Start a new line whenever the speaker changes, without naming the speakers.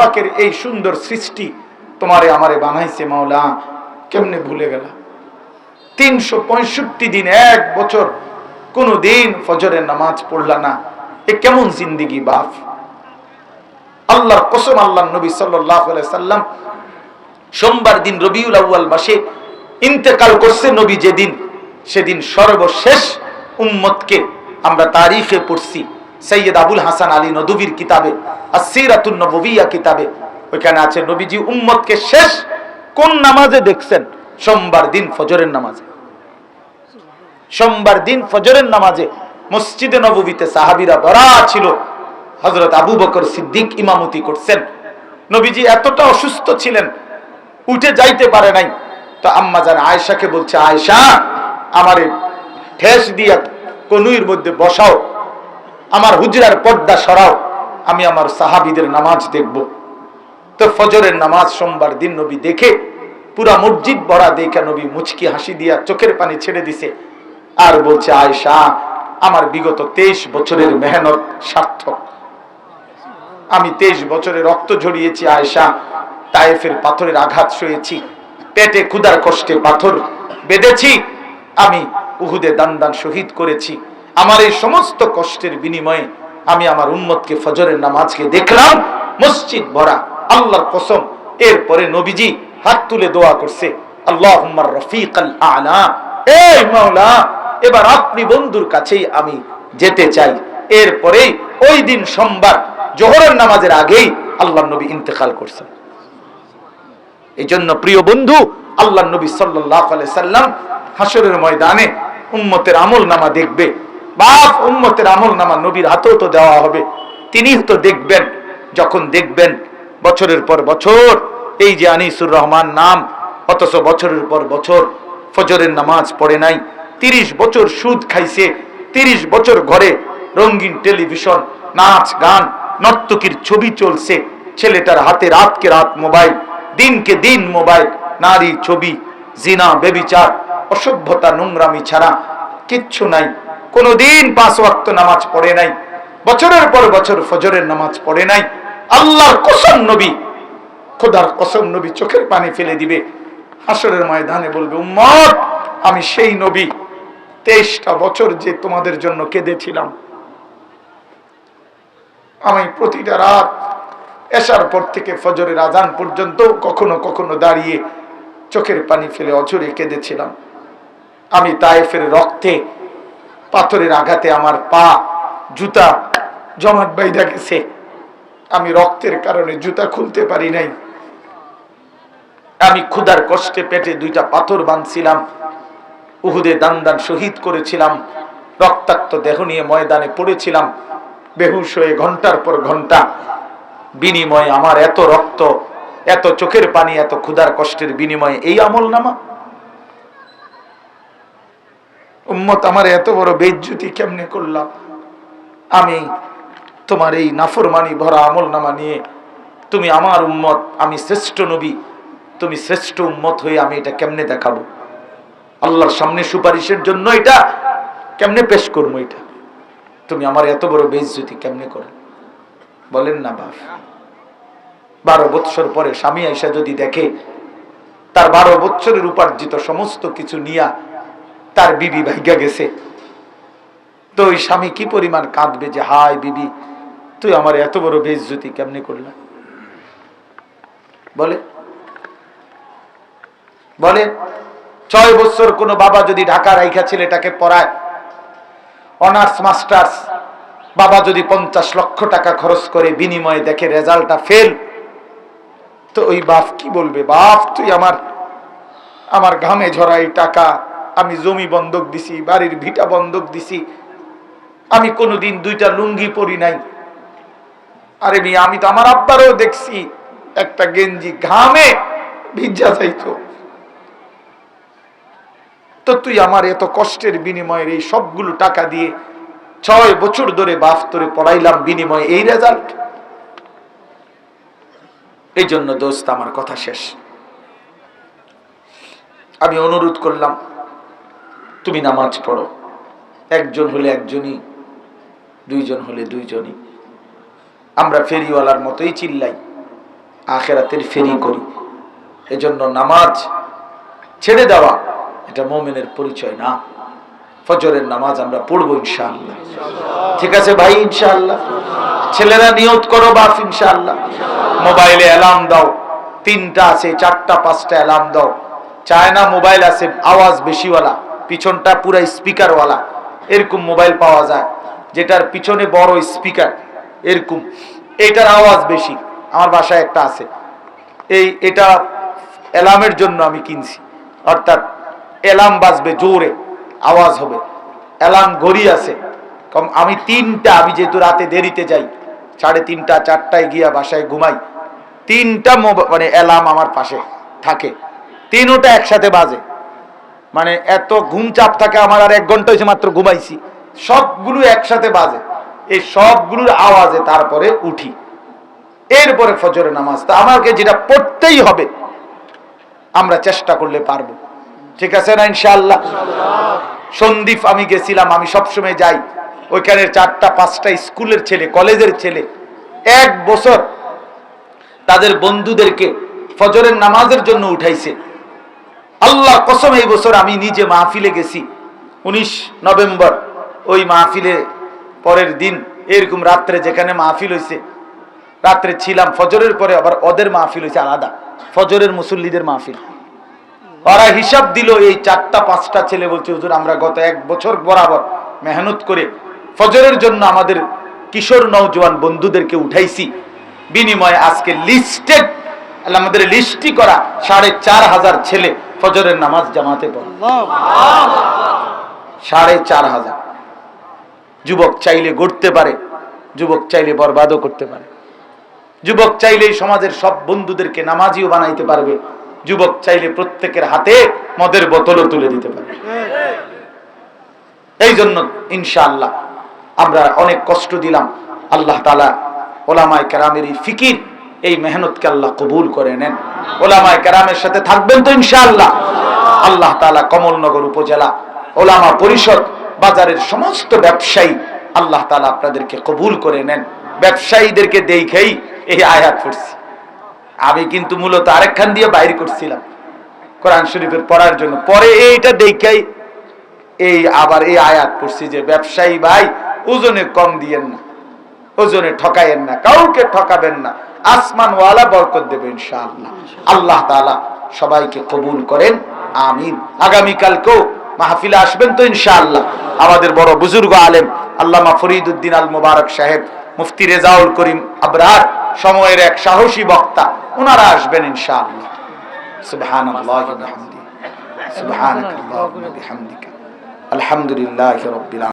পাকের এই সুন্দর সৃষ্টি তোমারে আমারে বানাইছে মাওলা, কেমনে ভুলে গেলা? তিনশো পঁয়ষট্টি দিন, এক বছর কোনো দিন ফজরের নামাজ পড়লা না। এ কেমন জিন্দিগি বাপ? আল্লাহর কসম আল্লাহ নবী সাল্লাম সোমবার দিন রবিউল আউ্য়াল মাসে ইন্তেকাল করছে নবী যেদিন, সেদিন সর্বশেষ উম্মতকে আমরা তারিখে পড়ছি। সৈয়দ আবুল হাসান আলী নদুবির কিতাবে নববিয়া কিতাবে। ওইখানে আছে, নবীজি উম্মতকে শেষ কোন নামাজে দেখছেন? সোমবার দিন ফজরের নামাজে। সোমবার দিন ফজরের নামাজে মসজিদে নববীতে সাহাবিরা ধরা ছিল। হজরত আবু বকর সিদ্দিক ইমামতি করছেন। নবীজি এতটা অসুস্থ ছিলেন, উঠে যাইতে পারে নাই। তো আম্মা জান আয়েশাকে বলছে, আয়েশা, আমারে ঠেস দিয়া কনুইর মধ্যে বসাও। আমার হুজরার পর্দা সরাও, আমি আমার সাহাবিদের নামাজ দেখব। তো ফজরের নামাজ সোমবার দিন নবী দেখে, পুরা মসজিদ ভরা দেখে নবী মুচকি হাসি দিয়া চোখের পানি ছেড়ে দিছে। আর বলছে, আয়েশা, আমার বিগত তেইশ বছরের মেহনত সার্থক। আমি তেইশ বছরে রক্ত ঝরিয়েছি, আয়েশা। তায়েফের পাথরের আঘাত শুয়েছি, পেটে ক্ষুদার কষ্টে পাথর বেঁধেছি। আমি উহুদে দান দান শহীদ করেছি। আমার এই সমস্ত কষ্টের বিনিময়ে আমি আমার উম্মতকে ফজরের নামাজকে দেখলাম, মসজিদ ভরা, আল্লাহর কসম। এরপরে নবীজি হাত তুলে দোয়া করছে আল্লাহ রফিক আল। এবার আপনি বন্ধুর কাছেই আমি যেতে চাই। এরপরেই ওই দিন সোমবার, জোহরের নামাজের আগেই আল্লাহ নবী ইন্তেকাল করছেন। এই জন্য প্রিয় বন্ধু আল্লাহ নবী সাল্লাহ সাল্লাম হাসরের ময়দানে উম্মতের আমল নামা দেখবে। বাপ, উম্মতের আমল নামা নবীর হাতেও তো দেওয়া হবে। তিনি তো দেখবেন, যখন দেখবেন, বছরের পর বছর, এই যে আনিসুর রহমান নাম, অথচ বছরের পর বছর, ফজরের নামাজ পড়ে নাই, তিরিশ বছর সুদ খাইছে, তিরিশ বছর ঘরে রঙিন টেলিভিশন, নাচ, গান, নর্তকীর ছবি চলছে, ছেলেটার হাতে রাতকে রাত মোবাইল, দিনকে দিন মোবাইল, নারী ছবি, জিনা, বেবিচার, অসভ্যতা, নোংরামি ছাড়া কিচ্ছু নাই। কোনোদিন পাঁচ ওয়াক্ত নামাজ পড়ে নাই, বছরের পর বছর ফজরের নামাজ পড়ে নাই। আল্লাহর কসম নবী, খোদার কসম নবী চোখের পানি ফেলে দিবে, হাসরের ময়দানে বলবে, উম্মত, আমি সেই নবী, তেইশটা বছর যে তোমাদের জন্য কেঁদেছিলাম। আমি প্রতিটা রাত এসার পর থেকে ফজরের আজান পর্যন্ত কখনো কখনো দাঁড়িয়ে চোখের পানি ফেলে অঝরে কেঁদেছিলাম। আমি তাইফের রক্তে পাথরের আঘাতে আমার পা, জুতা জমাট বাইদা গেছে। আমি রক্তের কারণে জুতা খুলতে পারি নাই। আমি ক্ষুধার কষ্টে পেটে দুইটা পাথর বাঁধছিলাম। উহুদে দান দান শহীদ করেছিলাম। রক্তাক্ত দেহ নিয়ে ময়দানে পড়েছিলাম। বেহুশ হয়ে ঘণ্টার পর ঘণ্টা বিনিময়ে আমার এত রক্ত, এত চোখের পানি, এত ক্ষুধার কষ্টের বিনিময়ে এই আমল নামা উম্মত, আমার এত বড় বেজ্জুতি কেমনে করলাম? আমি তোমার এই নাফরমানি, ভরা আমল নামা নিয়ে তুমি আমার উম্মত, আমি শ্রেষ্ঠ নবী, তুমি শ্রেষ্ঠ উম্মত হয়ে আমি এটা কেমনে দেখাবো? আল্লাহর সামনে সুপারিশের জন্য এটা কেমনে পেশ করব এটা? তুমি আমার এত বড় বেজ্জুতি কেমনে করো? বলেন না বাপ। বারো বৎসর পরে স্বামী আইসা যদি দেখে, তার বারো বৎসরের উপার্জিত সমস্ত কিছু নিয়া তার বিবি ভাইগা গেছে। তো ওই স্বামী কি পরিমাণ কাঁদবে যে হাই বিবি, তুই আমার এত বড় বেজ্জুতি কেমনে করলাম বলে বলে, ছয় বছর কোনো বাবা যদি ঢাকা রাইখা ছেলেটাকে পড়ায়, অনার্স, মাস্টার্স, বাবা যদি পঞ্চাশ লক্ষ টাকা খরচ করে বিনিময়ে দেখে রেজাল্টটা ফেল, তো ওই বাপ কি বলবে? বাপ, তুই আমার আমার ঘামে ঝরাই টাকা আমি জমি বন্ধক দিছি, বাড়ির ভিটা বন্ধক দিছি, আমি কোনোদিন দুইটা লুঙ্গি পরি নাই। আরে মি আমি তো আমার আব্বারও দেখছি, একটা গেঞ্জি ঘামে ভিজা যাইতো। তো তুই আমার এত কষ্টের বিনিময়ের এই সবগুলো টাকা দিয়ে ছয় বছর ধরে বাপ তোরে পড়াইলাম বিনিময়ে, এই রেজাল্ট এই জন্য দোস্ত, আমার কথা শেষ। আমি অনুরোধ করলাম তুমি নামাজ পড়ো। একজন হলে একজনই, দুইজন হলে দুইজনই। আমরা ফেরিওয়ালার মতোই চিল্লাই, আখেরাতের ফেরি করি। এজন্য নামাজ ছেড়ে দেওয়া, এটা মোমেনের পরিচয় না। ফজরের নামাজ আমরা পড়ব ইনশাআল্লাহ। ঠিক আছে ভাই, ইনশাআল্লাহ। ছেলেরা নিয়ত করো বাপ, ইনশাআল্লাহ। মোবাইলে অ্যালার্ম দাও। তিনটা আছে, চারটা, পাঁচটা অ্যালার্ম দাও। চায়না মোবাইল আছে, আওয়াজ বেশিওয়ালা। পিছনটা পুরা স্পিকারওয়ালা। এরকম মোবাইল পাওয়া যায়, যেটার পিছনে বড় স্পিকার, এরকম। এটার আওয়াজ বেশি, আমার বাসায় একটা আছে। এই, এটা অ্যালার্মের জন্য আমি কিনছি। অর্থাৎ অ্যালার্ম বাজবে জোরে, আওয়াজ হবে। অ্যালার্ম ঘড়ি আছে। কম, আমি তিনটা, আমি যেহেতু রাতে দেরিতে যাই, সাড়ে তিনটা, চারটায় গিয়া বাসায় ঘুমাই, তিনটা মানে অ্যালার্ম আমার পাশে থাকে। তিনোটা একসাথে বাজে। মানে এত ঘুম চাপ থাকে, আমার আর এক ঘণ্টা হয়েছে মাত্র ঘুমাইছি। সবগুলো একসাথে বাজে। এই সবগুলোর আওয়াজে তারপরে উঠি। এরপরে ফজরের নামাজ। তা আমাকে যেটা পড়তেই হবে, আমরা চেষ্টা করলে পারব। ঠিক আছে না ইনশাআল্লাহ? সন্দীপ, আমি গেছিলাম, আমি সবসময় যাই। ওইখানে চারটা, পাঁচটা স্কুলের ছেলে, কলেজের ছেলে। এক বছর তাদের বন্ধুদেরকে ফজরের নামাজের জন্য উঠাইছে। আল্লাহ কসম এই বছর আমি নিজে মাহফিলে গেছি। উনিশ নভেম্বর, ওই মাহফিলে পরের দিন এরকম রাত্রে যেখানে মাহফিল হয়েছে রাত্রে ছিলাম, ফজরের পরে আবার ওদের মাহফিল হয়েছে আলাদা। ফজরের মুসল্লিদের মাহফিল। ওরা হিসাব দিল, এই চারটা, পাঁচটা ছেলে বলছে, হুজুর, আমরা গত এক বছর বরাবর মেহনত করে ফজরের জন্য আমাদের কিশোর নৌজওয়ান বন্ধুদেরকে উঠাইছি। বিনিময়ে আজকে লিস্টেড আমাদের লিস্টি করা সাড়ে চার হাজার ছেলে ফজরের নামাজ জামাতে পড়ে। সাড়ে চার হাজার। যুবক চাইলে গড়তে পারে যুবক চাইলে বরবাদও করতে পারে। যুবক চাইলে সমাজের সব বন্ধুদেরকে নামাজিও বানাইতে পারবে। যুবক চাইলে প্রত্যেকের হাতে মদের বোতলও তুলে দিতে পারবে। এই জন্য ইনশাআল্লাহ আমরা অনেক কষ্ট দিলাম। আল্লাহ তালা ওলামায় কেরামের এই ফিকির এই মেহনতকে আল্লাহ কবুল করে নেন। ওলামায় কেরামের সাথে থাকবেন তো ইনশাআল্লাহ। আল্লাহ তালা কমলনগর উপজেলা, ওলামা পরিষদ, বাজারের সমস্ত ব্যবসায়ী আল্লাহ তালা আপনাদেরকে কবুল করে নেন। ব্যবসায়ীদেরকে দেখেই এই আয়াত পড়ছি। আমি কিন্তু মূলত আরেকখান দিয়ে বাইর করছিলাম কোরআন শরীফের পড়ার জন্য। পরে এইটা দেখাই এই আবার এই আয়াত পড়ছি যে, ব্যবসায়ী ভাই, ওজনে কম দিয়েন না, ওজনে ঠকাইয়েন না, কাউকে ঠকাবেন না আসমান ওয়ালা বরকত দেবে ইনশাআল্লাহ। আল্লাহ তাআলা সবাইকে কবুল করেন, আমিন। আগামী কালকেও মাহফিলে আসবেন তো ইনশাআল্লাহ। আমাদের বড় বুজুর্গ আলেম আল্লামা ফরিদউদ্দিন আল মুবারক সাহেব, মুফতি রেজাউল করিম আবরার, সময়ের এক সাহসী বক্তা ওনারা আসবেন ইনশাআল্লাহ। ওয়া বিহামদিহি। সুবহানাকাল্লাহুম্মা বিহামদিকা। আলহামদুলিল্লাহি রাব্বিল আলামিন।